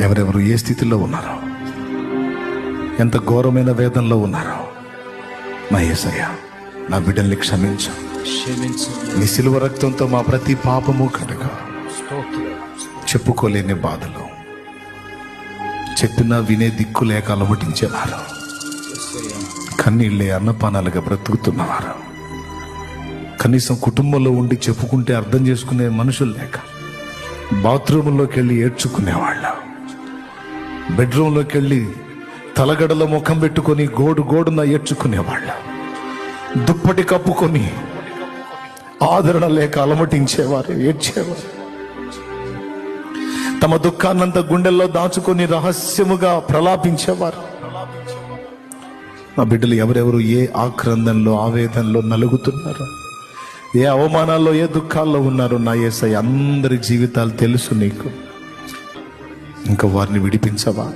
ఎవరెవరు ఏ స్థితిలో ఉన్నారో? ఎంత ఘోరమైన వేదనలో ఉన్నారో? నా యేసయ్య నా బిడ్డల్ని క్షమించు. క్షమించు. నీ సిలువ రక్తంతో మా ప్రతి పాపము స్తోత్రం చెప్పుకోలేని బాధలు చెప్పినా వినే దిక్కు లేక అలమటించేవారు. కన్నీళ్ళే అన్నపానాలుగా బ్రతుకుతున్నవారు కనీసం కుటుంబంలో ఉండి చెప్పుకుంటే అర్థం చేసుకునే మనుషులు లేక బాత్రూంలోకి వెళ్ళి ఏడ్చుకునేవాళ్ళు. బెడ్రూమ్లోకి వెళ్ళి తలగడలో ముఖం పెట్టుకొని గోడు గోడున ఏడ్చుకునేవాళ్ళు. దుప్పటి కప్పుకొని ఆదరణ లేక అలమటించేవారు ఏడ్చేవారు. తమ దుఃఖాన్నంత గుండెల్లో దాచుకొని రహస్యముగా ప్రలాపించేవారు. నా బిడ్డలు ఎవరెవరు ఏ ఆక్రందంలో ఆవేదనలో నలుగుతున్నారు? ఏ అవమానాల్లో ఏ దుఃఖాల్లో ఉన్నారో నా ఏసై అందరి జీవితాలు తెలుసు నీకు. ఇంకా వారిని విడిపించవా?